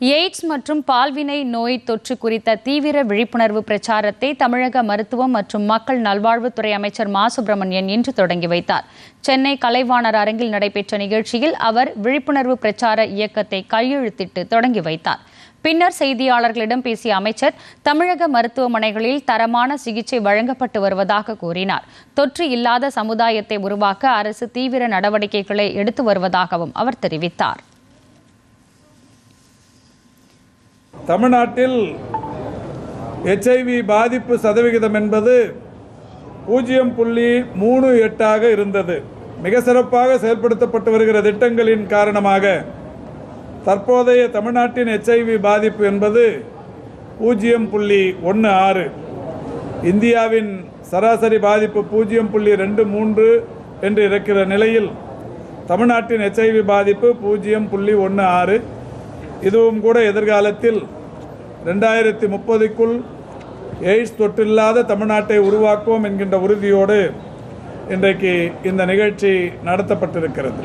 AIDS மற்றும் பால்வினை நோய் தொற்று குறித்த தீவிர விழிப்புணர்வு பிரச்சாரத்தை தமிழக மருத்துவம் மற்றும் மக்கள் நல்வாழ்வுத்துறை அமைச்சர் மா. சுப்பிரமணியன் இன்று தொடங்கி வைத்தார். சென்னை கலைவாணர் அரங்கில் நடைபெற்ற நிகழ்ச்சியில் அவர் விழிப்புணர்வு பிரச்சார இயக்கத்தை கையெழுத்திட்டு தொடங்கி வைத்தார். பின்னர் செய்தியாளர்களிடம் பேசிய அமைச்சர் தமிழக மருத்துவமனைகளில் தரமான சிகிச்சை வழங்கப்பட்டு வருவதாக கூறினார். தொற்று இல்லாத சமுதாயத்தை உருவாக்க அரசு தீவிர நடவடிக்கைகளை எடுத்து வருவதாகவும் அவர் தெரிவித்தார். தமிழ்நாட்டில் எச்ஐவி பாதிப்பு சதவிகிதம் என்பது பூஜ்ஜியம் புள்ளி மூணு எட்டாக இருந்தது. மிக சிறப்பாக செயல்படுத்தப்பட்டு வருகிற திட்டங்களின் காரணமாக தற்போதைய தமிழ்நாட்டின் எச்ஐவி பாதிப்பு என்பது பூஜ்ஜியம் புள்ளி ஒன்று ஆறு. இந்தியாவின் சராசரி பாதிப்பு பூஜ்ஜியம் புள்ளி ரெண்டு மூன்று என்று இருக்கிற நிலையில் தமிழ்நாட்டின் எச்ஐவி பாதிப்பு பூஜ்ஜியம் புள்ளி ஒன்று ஆறு. இதுவும் கூட எதிர்காலத்தில் ரெண்டாயிரத்தி முப்பதுக்குள் எய்ட்ஸ் தொற்றில்லாத தமிழ்நாட்டை உருவாக்குவோம் என்கின்ற உறுதியோடு இன்றைக்கு இந்த நிகழ்ச்சி நடத்தப்பட்டிருக்கிறது.